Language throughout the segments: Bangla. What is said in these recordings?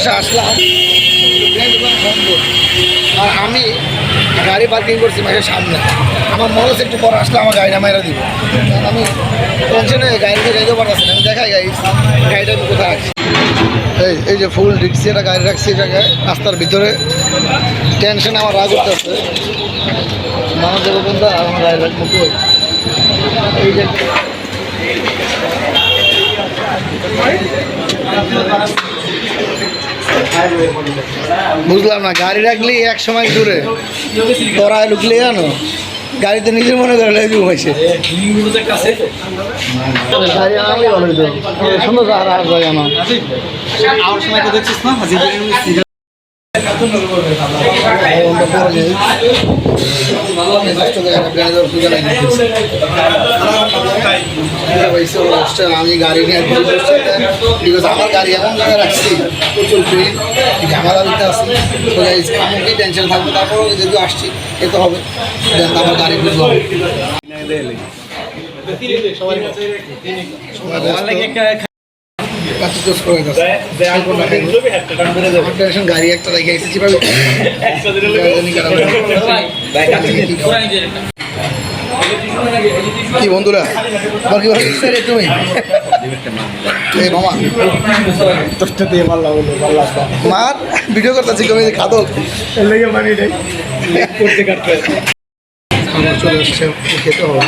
শেষে আসলাম। আর আমি গাড়ি পার্কিং করছি মাসের সামনে। আমার মনে হচ্ছে একটু পর আসলে আমার গাড়িটা মাইরা দিব। আমি টেনশনে গাড়িতে যাইতে পারতেছি না। আমি দেখাই গাড়ি, গাড়িটা আমি কোথায় আছি এই এই যে ফুল ডিক্সি একটা গাড়ি রাখছি জায়গায়, রাস্তার ভিতরে। টেনশন আমার রাগ করতেছে মানুষ যাব কোনটা আমার গাড়ি রাখব এই যে বুঝলাম না গাড়ি রাখলি এক সময় দূরে। তোরা লুকলে জানো গাড়িতে নিজের মনে করে লেগে ঘুমাইছে। ভালো সুন্দর আমার আমার সময় তো দেখছিস না হাজির আমি গাড়ি নিয়ে বিকজ আমার গাড়ি এমন জায়গায় রাখছি প্রচুর ট্রেন ঝামেলা দিতে আসছি তো টেনশন থাকবে? তারপর যেহেতু আসছি এ তো হবে আমার গাড়ি বুঝব গাড়ি একটা রেখে এসেছি কি বন্ধুরা? তোমার কি ভালো লাগছে রে তুমি? এই মামা। তোরটা দিয়ে মারলা বলো মারলা মার ভিডিও করতেছি কমে খাদক। লেগে মানি নেই করতে কাটতে আমার চলে এসছে খেতে হবে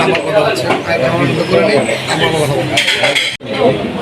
আমার কথা হচ্ছে আমার মতো করে নেই আমার কথা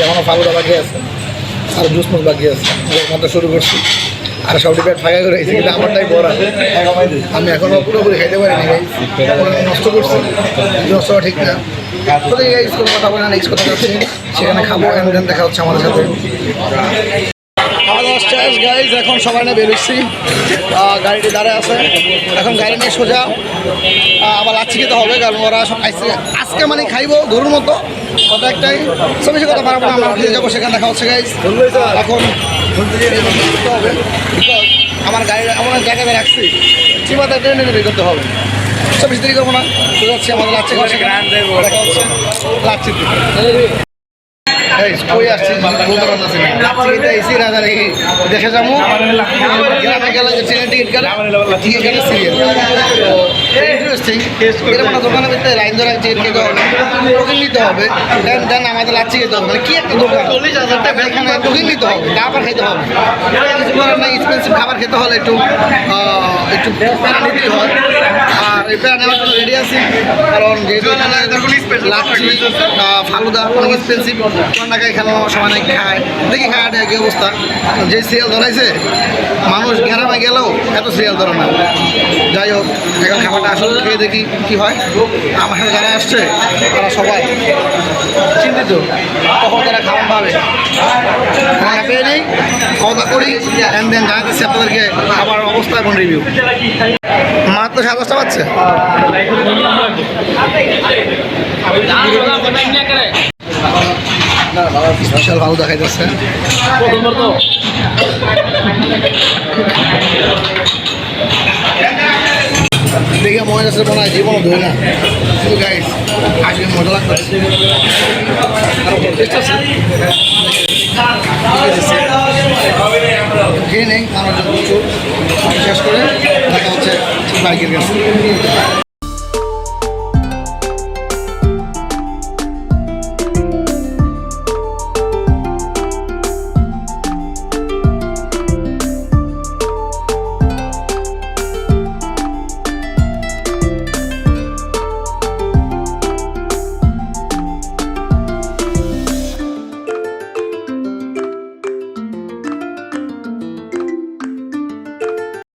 এখনও ফালুদা বাকি আছে আর জুস মুস বাকি আছে মাত্র শুরু করছি আর সব ডিপেট ফাঁকা করে রেখেছি কিন্তু আমারটাই বড় আমি এখনও পুরোপুরি খাইতে পারিনি ভাই নষ্ট করছি নষ্ট ঠিক না কথা বলে না নেক্সট কথা যাচ্ছি সেখানে খাব দেখা হচ্ছে আমাদের সাথে শেষ গাইজ এখন সবাই নিয়ে বেরোচ্ছি। গাড়িটি দাঁড়ায় আছে। এখন গাড়ি নিয়ে সোজা। আবার লাচ্ছি খেতে হবে কারণ ওরা সব আইসে আজকে মানে খাইবো ধরুর মতো কথা একটাই। সব বেশি কথা পারব না আমরা ফিরে যাব সেখানে দেখা হচ্ছে গাইজ এখন হবে আমার গাড়ি এমন এক জায়গায় রাখছি চিমাতে ট্রেনে বের করতে হবে। সব বেশি দেরি করব না। সোজা হচ্ছে আমাদের লাচ্ছি দেখা হচ্ছে। এই কই আসছি এসি রাজা রেখে দেখে যাব। গ্রামে গেলে ট্রেনের টিকিট কাটে টিকিট কাটে সিরিয়াল ইন্টারেস্টিং এরকম একটা দোকানের ভিতরে লাইন ধরে টিকিট খেতে হবে টোকেন নিতে হবে। দেন দেন আমাদের লাচ্ছি খেতে হবে। মানে কি একটা দোকান? এখানে টোকেন নিতে হবে। তারপর খেতে হবে। কিছু করার নাই এক্সপেন্সিভ খাবার খেতে হলে একটু একটু প্যারা নিতে হয়। আর এই প্যারা নেওয়ার জন্য রেডি আছি। কারণ যেহেতু এখানে লাচ্ছি আহ, ফালুদা অনেক এক্সপেন্সিভ টাকায় খেলা সময় নাই খায়। দেখি খায় কি অবস্থা? যে সিরিয়াল ধরাইছে মানুষ গ্রামে গেলেও এত সিরিয়াল ধরে না। যাই হোক এখন খাবারটা আসলে খেয়ে দেখি কি হয়। আমার সাথে যারা আসছে, তারা সবাই চিন্তিত। কখন তারা খাবার পাবে। খাবার পেয়ে নেই খাওয়া দাওয়া করি অ্যান্ড দেন জানাতেছি আপনাদেরকে খাবার অবস্থা এবং রিভিউ মাত্র সাত দশটা পাচ্ছে স্পেশাল ভালো দেখাই দেখে মনে যাচ্ছে মনে হয় জীবনও ধরে না। শুধু গাইস আজকে মজা লাগবে। খেয়ে নেই আমার প্রচুর। শেষ করে দেখা হচ্ছে বাইকের কাছে